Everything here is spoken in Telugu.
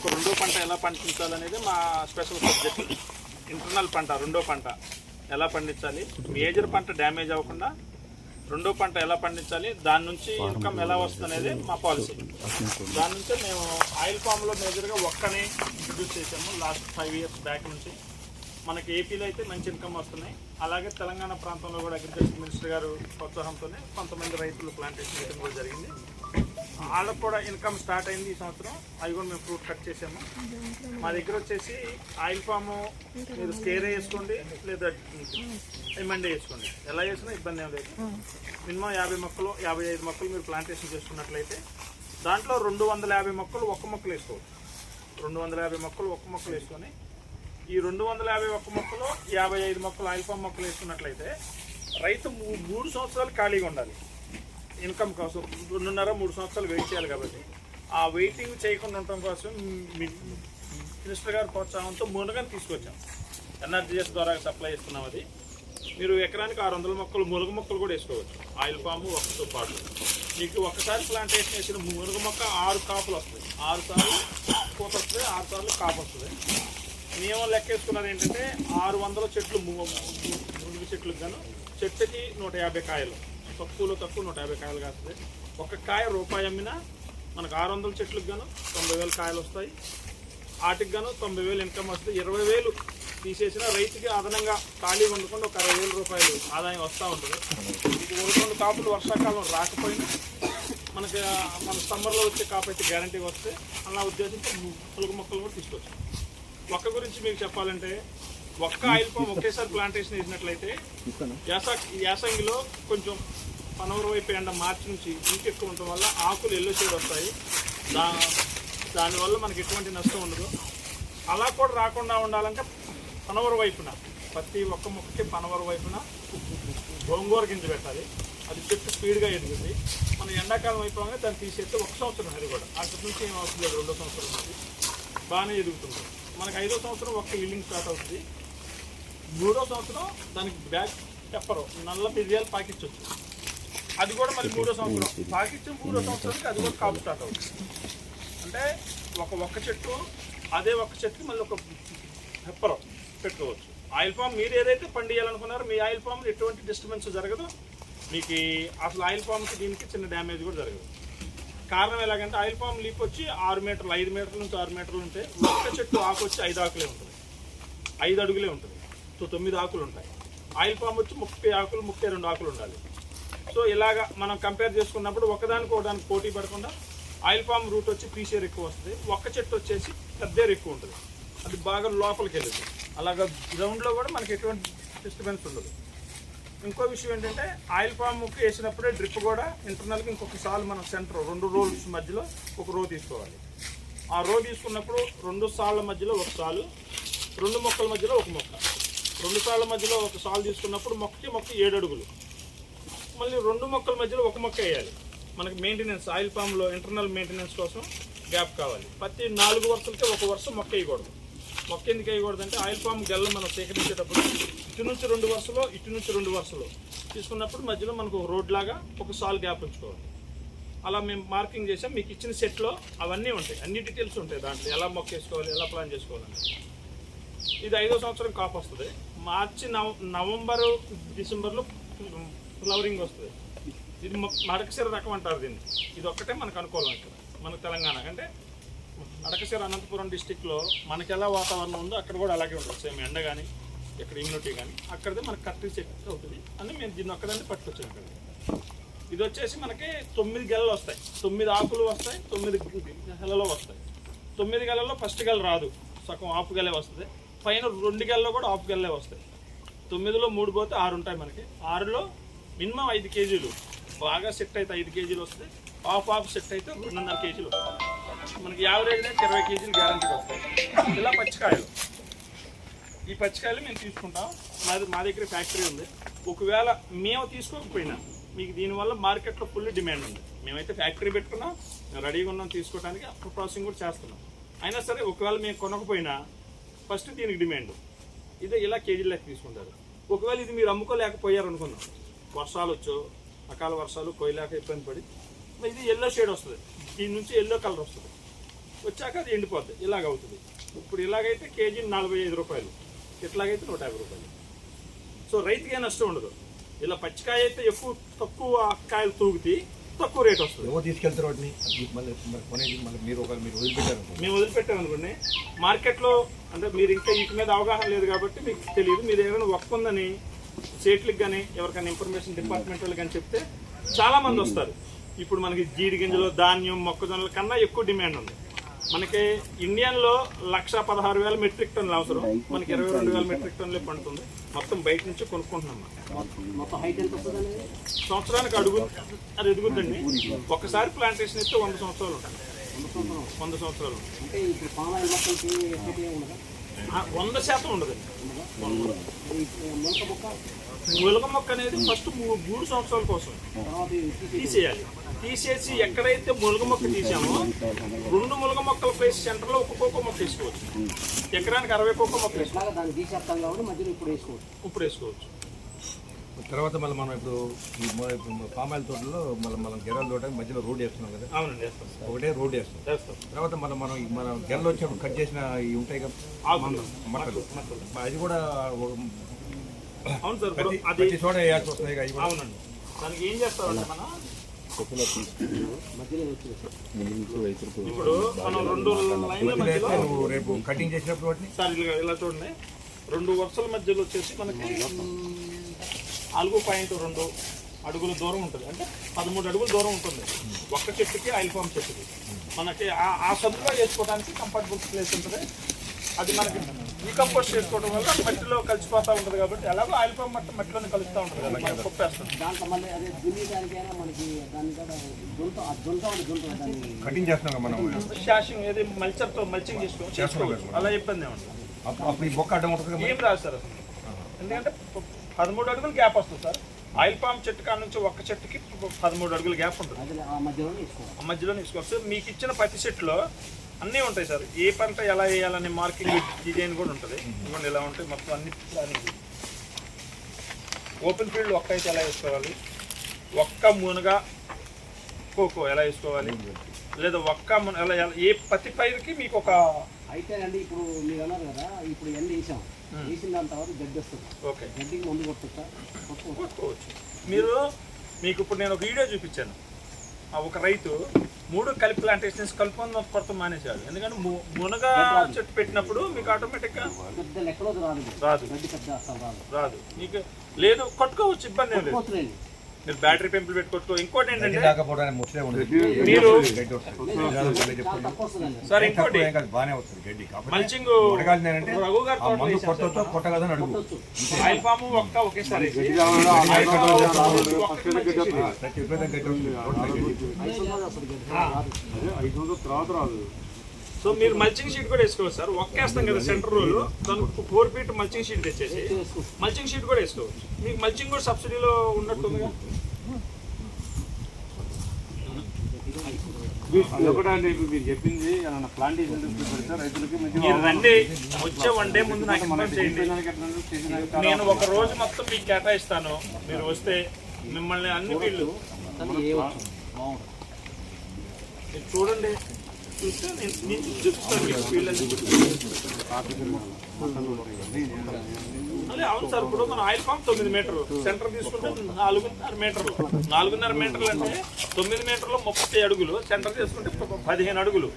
ఒక రెండో పంట ఎలా పండించాలనేది మా స్పెషల్ సబ్జెక్ట్. ఇంటర్నల్ పంట రెండో పంట ఎలా పండించాలి? మేజర్ పంట డ్యామేజ్ అవ్వకుండా రెండో పంట ఎలా పండించాలి? దాని నుంచి ఇన్కమ్ ఎలా వస్తుంది అనేది మా పాలసీ. దాని నుంచి మేము ఆయిల్ ఫామ్లో మేజర్గా ఒక్కని ఇంట్రడ్యూస్ చేసాము లాస్ట్ ఫైవ్ ఇయర్స్ బ్యాక్ నుంచి. మనకి ఏపీలో అయితే మంచి ఇన్కమ్ వస్తున్నాయి. అలాగే తెలంగాణ ప్రాంతంలో కూడా అగ్రికల్చర్ మినిస్టర్ గారు ప్రోత్సాహంతోనే కొంతమంది రైతులు ప్లాంటేషన్ చేయడం కూడా జరిగింది. వాళ్ళకు కూడా ఇన్కమ్ స్టార్ట్ అయింది ఈ సంవత్సరం. అవి కూడా మేము ఫ్రూట్ కట్ చేసాము. మా దగ్గర వచ్చేసి ఆయిల్ ఫామ్ మీరు స్కేర్ వేసుకోండి లేదా ఎమ్మండే వేసుకోండి. ఎలా చేసినా ఇబ్బంది ఏం లేదు. మినిమం యాభై మొక్కలు యాభై ఐదు మొక్కలు మీరు ప్లాంటేషన్ చేసుకున్నట్లయితే దాంట్లో రెండు వందల యాభై మొక్కలు ఒక్క మొక్కలు వేసుకోవచ్చు. రెండు వందల యాభై మొక్కలు ఒక్క మొక్కలు వేసుకొని ఈ రెండు వందల యాభై ఒక్క మొక్కలు యాభై ఐదు మొక్కలు ఆయిల్ మొక్కలు వేసుకున్నట్లయితే రైతు మూడు సంవత్సరాలు ఖాళీగా ఉండాలి. ఇన్కమ్ కోసం రెండున్నర మూడు సంవత్సరాలు వెయిట్ చేయాలి కాబట్టి. ఆ వెయిటింగ్ చేయకుండా ఉండటం కోసం మినిస్టర్ గారి ప్రోత్సాహంతో మునగని తీసుకొచ్చాం. ఎన్ఆర్జీఎస్ ద్వారా సప్లై చేస్తున్నాం అది. మీరు ఎకరానికి ఆరు వందల మొక్కలు మునగ మొక్కలు కూడా వేసుకోవచ్చు. ఆయిల్ పాము ఒకటితో పాటు. మీకు ఒక్కసారి ప్లాంటేషన్ వేసిన మునగ మొక్క ఆరు కాపులు వస్తాయి. ఆరు సార్లు పూత వస్తుంది ఆరు సార్లు కాపు వస్తుంది మేము లెక్కేసుకున్నది ఏంటంటే ఆరు వందల చెట్లు ముందు చెట్లు చెట్లకు గాను చెట్టుకి నూట యాభై కాయలు. తక్కువలో తక్కువ నూట యాభై కాయలు కాస్తుంది. ఒక కాయ రూపాయి అమ్మినా మనకు ఆరు వందల చెట్లకు గాను తొంభై వేల కాయలు వస్తాయి. వాటికి గాను తొంభై వేలు ఇన్కమ్ వస్తుంది. ఇరవై వేలు తీసేసిన రైతుకి అదనంగా ఖాళీ వండుకుంటే ఒక అరవై వేల రూపాయలు ఆదాయం వస్తూ ఉంటుంది. ఇది ఒక రెండు కాపులు వర్షాకాలం రాకపోయినా మనకి మన సమ్మర్లో వచ్చే కాపు అయితే గ్యారంటీ వస్తే అలా ఉద్దేశంతో పులుగు మొక్కలు కూడా తీసుకొచ్చాం. ఒక్క గురించి మీకు చెప్పాలంటే ఒక్క ఆయిల్ పామ్ ఒకేసారి ప్లాంటేషన్ వేసినట్లయితే యాస యాసంగిలో కొంచెం పనవర వైపు ఎండ మార్చి నుంచి ఇంక ఎక్కువ ఉండటం వల్ల ఆకులు ఎల్లో షేడ్ వస్తాయి. దా దానివల్ల మనకి ఎటువంటి నష్టం ఉండదు. అలా కూడా రాకుండా ఉండాలంటే పనవర వైపున ప్రతి ఒక్క మొక్కకి పనవర వైపున గోంగూర గింజ పెట్టాలి. అది చెట్టు స్పీడ్గా ఎదుగుతుంది మనం ఎండాకాలం అయిపోగానే దాన్ని తీసేస్తే ఒక సంవత్సరం అది కూడా. అక్కడి నుంచి ఏం అవసరం లేదు రెండో సంవత్సరం నుంచి బాగానే ఎదుగుతుంది. మనకి ఐదో సంవత్సరం ఒక్క ఈల్డింగ్ స్టార్ట్ అవుతుంది. మూడో సంవత్సరం దానికి బ్యాక్ పెప్పరు నల్ల మిరియాలు పాకించవచ్చు అది కూడా మళ్ళీ మూడో సంవత్సరం. పాకించిన మూడో సంవత్సరానికి అది కూడా కాపు స్టార్ట్ అవుతుంది. అంటే ఒక ఒక్క చెట్టు అదే ఒక్క చెట్టుకి మళ్ళీ ఒక పెప్పర్ పెట్టుకోవచ్చు. ఆయిల్ ఫామ్ మీరు ఏదైతే పండియాలనుకున్నారో మీ ఆయిల్ ఫామ్ ఎటువంటి డిస్టర్బెన్స్ జరగదు. మీకు అసలు ఆయిల్ ఫామ్కి దీనికి చిన్న డ్యామేజ్ కూడా జరగదు. కారణం ఎలాగంటే ఆయిల్ పామ్ లీప్ వచ్చి ఆరు మీటర్లు ఐదు మీటర్ల నుంచి ఆరు మీటర్లు ఉంటే ఒక్క చెట్టు ఆకు వచ్చి ఐదు ఆకులే ఉంటుంది. ఐదు అడుగులే ఉంటుంది. సో తొమ్మిది ఆకులు ఉంటాయి. ఆయిల్ పామ్ వచ్చి ముప్పై ఆకులు ముప్పై రెండు ఆకులు ఉండాలి. సో ఇలాగా మనం కంపేర్ చేసుకున్నప్పుడు ఒకదానికి ఒకదానికి పోటీ పడకుండా ఆయిల్ పామ్ రూట్ వచ్చి పీసీఆర్ ఎక్కువ వస్తుంది. ఒక్క చెట్టు వచ్చేసి పెద్దేరు ఎక్కువ ఉంటుంది. అది బాగా లోపలికి వెళ్ళదు. అలాగా గ్రౌండ్లో కూడా మనకి ఎటువంటి డిస్టర్బెన్స్ ఉండదు. ఇంకో విషయం ఏంటంటే ఆయిల్ పామ్కి వేసినప్పుడే డ్రిప్ కూడా ఇంటర్నల్కి ఇంకొక మనం సెంటర్ రెండు రోల్స్ మధ్యలో ఒక రో తీసుకోవాలి. ఆ రో తీసుకున్నప్పుడు రెండు సాళ్ళ మధ్యలో ఒక సాలు రెండు మొక్కల మధ్యలో ఒక మొక్క. రెండు సాళ్ళ మధ్యలో ఒక సాలు తీసుకున్నప్పుడు మొక్కకి మొక్క ఏడు అడుగులు. మళ్ళీ రెండు మొక్కల మధ్యలో ఒక మొక్క వేయాలి. మనకి మెయింటెనెన్స్ ఆయిల్ పామ్లో ఇంటర్నల్ మెయింటెనెన్స్ కోసం గ్యాప్ కావాలి. ప్రతి నాలుగు వరుసలకే ఒక వరుస మొక్క వేయకూడదు. మొక్క ఎందుకు వేయకూడదంటే ఆయిల్ పామ్ గెల్ల మనం సేకరించేటప్పుడు ఇటు నుంచి రెండు వరుసలో ఇటు నుంచి రెండు వరుసలు తీసుకున్నప్పుడు మధ్యలో మనకు ఒక రోడ్ లాగా ఒక సాల్ గ్యాప్ ఉంచుకోవాలి. అలా మేము మార్కింగ్ చేసాం మీకు ఇచ్చిన సెట్లో అవన్నీ ఉంటాయి. అన్ని డీటెయిల్స్ ఉంటాయి దాంట్లో. ఎలా మొక్క వేసుకోవాలి ఎలా ప్లాన్ చేసుకోవాలని. ఇది ఐదో సంవత్సరం కాపు వస్తుంది. మార్చి నవ నవంబరు డిసెంబర్లో ఫ్లవరింగ్ వస్తుంది. ఇది మడకసిర రకం అంటారు దీన్ని. ఇది ఒక్కటే మనకు అనుకూలం ఇక్కడ. మన తెలంగాణ. అంటే మడకసిర అనంతపురం డిస్టిక్లో మనకి ఎలా వాతావరణం ఉందో అక్కడ కూడా అలాగే ఉంటుంది. సేమ్ ఎండ కానీ ఇక్కడ ఇమ్యూనిటీ కానీ అక్కడదే మనకు కత్తి చెక్ అవుతుంది. అని మేము దీన్ని ఒక్కదాన్ని పట్టుకొచ్చాం ఇక్కడ ఇది వచ్చేసి మనకి తొమ్మిది గెలలు వస్తాయి. తొమ్మిది ఆకులు వస్తాయి తొమ్మిది గెలలో వస్తాయి. తొమ్మిది గెలలో ఫస్ట్ గెల రాదు. సగం ఆపు గెలే వస్తుంది. పైన రెండు గెలలో కూడా ఆపు గెలలే వస్తాయి. తొమ్మిదిలో మూడు పోతే ఆరు ఉంటాయి మనకి. ఆరులో మినిమం ఐదు కేజీలు. బాగా సెట్ అయితే ఐదు కేజీలు వస్తాయి హాఫ్ ఆఫ్ సెట్ అయితే రెండున్నర కేజీలు వస్తాయి మనకి యావరేజ్ అయితే ఇరవై కేజీలు గ్యారంటీ వస్తాయి. ఇలా పచ్చికాయలు. ఈ పచ్చికాయలు మేము తీసుకుంటాం. మాది మా దగ్గర ఫ్యాక్టరీ ఉంది. ఒకవేళ మేము తీసుకోకపోయినా మీకు దీనివల్ల మార్కెట్లో ఫుల్ డిమాండ్ ఉంది. మేమైతే ఫ్యాక్టరీ పెట్టుకున్నాం. మేము రెడీగా ఉన్నాం తీసుకోవడానికి అప్పుడు ప్రాసెసింగ్ కూడా చేస్తున్నాం. అయినా సరే ఒకవేళ మేము కొనకపోయినా ఫస్ట్ దీనికి డిమాండ్ ఇదే ఇలా కేజీలు లెక్క తీసుకుంటారు. ఒకవేళ ఇది మీరు అమ్ముకోలేకపోయారు అనుకుందాం. వర్షాలు వచ్చో అకాల వర్షాలు కొయ్యలేక ఇబ్బంది పడి ఇది ఎల్లో షేడ్ వస్తుంది. దీని నుంచి ఎల్లో కలర్ వస్తుంది. వచ్చాక అది ఎండిపోద్ది. ఇలాగ అవుతుంది. ఇప్పుడు ఇలాగైతే కేజీ నలభై ఐదు రూపాయలు. ఇట్లాగైతే నూట యాభై రూపాయలు. సో రైతుకి ఏ నష్టం ఉండదు. ఇలా పచ్చికాయ అయితే ఎక్కువ తక్కువ కాయలు తూగుతాయి తక్కువ రేట్ వస్తుంది. ఎవరు తీసుకెళ్తారు వాటిని? మళ్ళీ కొనేది మళ్ళీ మీరు వదిలిపెట్టారు మేము వదిలిపెట్టామనుకోండి. మార్కెట్లో అంటే మీరు ఇంకా వీటి మీద అవగాహన లేదు కాబట్టి మీకు తెలియదు. మీరు ఏదైనా వర్క్ ఉందని సేట్లకు కానీ ఎవరికైనా ఇన్ఫర్మేషన్ డిపార్ట్మెంట్ వాళ్ళకి కానీ చెప్తే చాలా మంది వస్తారు. ఇప్పుడు మనకి జీడి గింజలు ధాన్యం మొక్కజొన్నల కన్నా ఎక్కువ డిమాండ్ ఉంది. మనకి ఇండియన్లో లక్ష పదహారు వేల మెట్రిక్ టన్నులు అవసరం. మనకి ఇరవై రెండు వేల మెట్రిక్ టన్నులే పండుతుంది. మొత్తం బయట నుంచి కొనుక్కుంటున్నాం సంవత్సరానికి అడుగు అది ఎదుగుద్దండి. ఒక్కసారి ప్లాంటేషన్ అయితే వంద సంవత్సరాలు ఉంటుంది వంద సంవత్సరాలు. వంద శాతం ఉండదండి మొలక మొక్క ములగ మొక్క అనేది ఫస్ట్ మూడు సంవత్సరాల కోసం. తీసేయాలి. తీసేసి ఎక్కడైతే ములగ మొక్క తీసామో రెండు ములగ మొక్కల ప్లేస్ సెంటర్లో ఒక కోకో మొక్క వేసుకోవచ్చు. ఎకరానికి అరవై కోకో మొక్క వేసుకోవచ్చు. ఇప్పుడు వేసుకోవచ్చు. తర్వాత మళ్ళీ మనం ఇప్పుడు పామాయిల్ తోటలో మళ్ళీ మనం గెర్రల తోట మధ్యలో రోడ్ వేస్తున్నాం కదా. అవునండి వేస్తాం. ఒకటే రోడ్ వేస్తాం వేస్తాం. తర్వాత మనం మనం మన గెర్రలు వచ్చినప్పుడు కట్ చేసిన ఇవి ఉంటాయి కదా మట్టలు మట్టలు. అది కూడా ఒక- అవును సార్ అది చోట వేయాల్సి. అవునండి. దానికి ఏం మనం? మధ్యలో వచ్చేసి ఇప్పుడు మనం రెండు లైన్ల మధ్యలో రేపు కటింగ్ చేసినప్పుడు వాటిని? సార్ ఇలా చూడండి. రెండు వరుసల మధ్యలో వచ్చేసి మనకి నాలుగు పాయింట్ రెండు అడుగుల దూరం ఉంటుంది. అంటే పదమూడు అడుగుల దూరం ఉంటుంది. ఒక్క చెట్టుకి ఆయిల్ పామ్ చెట్టుకి. మనకి ఆ- ఆ సదుగా చేసుకోవడానికి కంఫర్టబుల్ ప్లేస్ ఉంటుంది. అది మనకి డీకంపోస్ట్ చేసుకోవడం వల్ల మట్టిలో కలిసిపోతూ ఉంటుంది కాబట్టి ఎలాగో ఆయిల్ పామ్ మట్టి మట్టిలోనే కలుస్తూ ఉంటుంది కదా మనకి దాంట్లో మళ్ళీ అదే దాని దుంత కటింగ్ చేస్తున్నాం కదా మనం. షాషింగ్ ఏది మల్చర్తో మల్చింగ్ చేసుకో చేసుకోవచ్చు. అలా ఇబ్బంది ఏమంటుంది అప్పుడు అప్పుడు ఈ బొక్క అడ్డం ఉంటుంది ఏం రాదు సార్ అసలు. ఎందుకంటే పదమూడు అడుగులు గ్యాప్ వస్తుంది సార్. ఆయిల్ పామ్ చెట్టు కాడ నుంచి ఒక్క చెట్టుకి పదమూడు అడుగులు గ్యాప్ ఉంటుంది. అది ఆ మధ్యలో తీసుకోవచ్చు మీకు ఇచ్చిన ప్రతి సెట్లో అన్నీ ఉంటాయి సార్. ఏ పంట ఎలా వేయాలనే మార్కింగ్ డిజైన్ కూడా ఉంటుంది. ఇవ్వండి ఇలా ఉంటాయి మొత్తం అన్ని ప్లానింగ్ ఓపెన్ ఫీల్డ్ ఒక్క అయితే ఎలా వేసుకోవాలి? ఒక్క మునగ కోకో ఎలా వేసుకోవాలి? లేదా ఒక్క మున ఎలా ఎలా- ఏ ప్రతి పైరుకి మీకు ఒక అయితేనండి ఇప్పుడు మీరు అన్నారు కదా ఇప్పుడు ఎండ వేసాం. వేసిన దాని తర్వాత గడ్డి వస్తుంది. ఓకే గడ్డికి ముందు కొట్టుకుంటా కొట్టుకోవచ్చు. మీరు మీకు ఇప్పుడు నేను ఒక వీడియో చూపించాను. ఒక రైతు మూడు కలిపి ప్లాంటేషన్స్ కలుపుకొని కొడతాం మానేశాడు. ఎందుకంటే మునగ చెట్టు పెట్టినప్పుడు మీకు ఆటోమేటిక్గా రాదు. రాదు. మీకు లేదు కొట్టుకోవచ్చు ఇబ్బంది లేదు. మీరు బ్యాటరీ పెంపులు పెట్టుకోవచ్చు. ఇంకోటి ఏంటంటే మీరు- సార్ ఇంకోటి బాగానే వస్తుంది గడ్డి. మల్చింగ్ రఘు గారు మందు కొట్టొచ్చో. కొట్టగదని అడుగు. ఆయిల్ ఒక్క ఒకేసారి. ప్రతి గడ్డి గడ్డి రాదు. సో మీరు మల్చింగ్ షీట్ కూడా వేసుకోవచ్చు సార్. ఒక్కేస్తాం కదా సెంటర్ రోల్ దానికి ఫోర్ ఫీట్ మల్చింగ్ షీట్ తెచ్చేసి మల్చింగ్ షీట్ కూడా వేసుకోవచ్చు. మీకు మల్చింగ్ కూడా సబ్సిడీలో ఇప్పుడు మీరు చెప్పింది ప్లాంటేషన్ రండి. వచ్చే వన్ డే ముందు నాకు నేను ఒక రోజు మొత్తం మీకు కేటాయిస్తాను. మీరు వస్తే మిమ్మల్ని అన్ని మీరు చూడండి. చూస్తే నేను నేను మీకు అదే అవును సార్ ఇప్పుడు మన ఆయిల్ పంప్ తొమ్మిది మీటర్లు. సెంటర్ తీసుకుంటే నాలుగున్నర మీటర్లు. నాలుగున్నర మీటర్లు అంటే తొమ్మిది మీటర్లు ముప్పై అడుగులు. సెంటర్ తీసుకుంటే పదిహేను అడుగులు.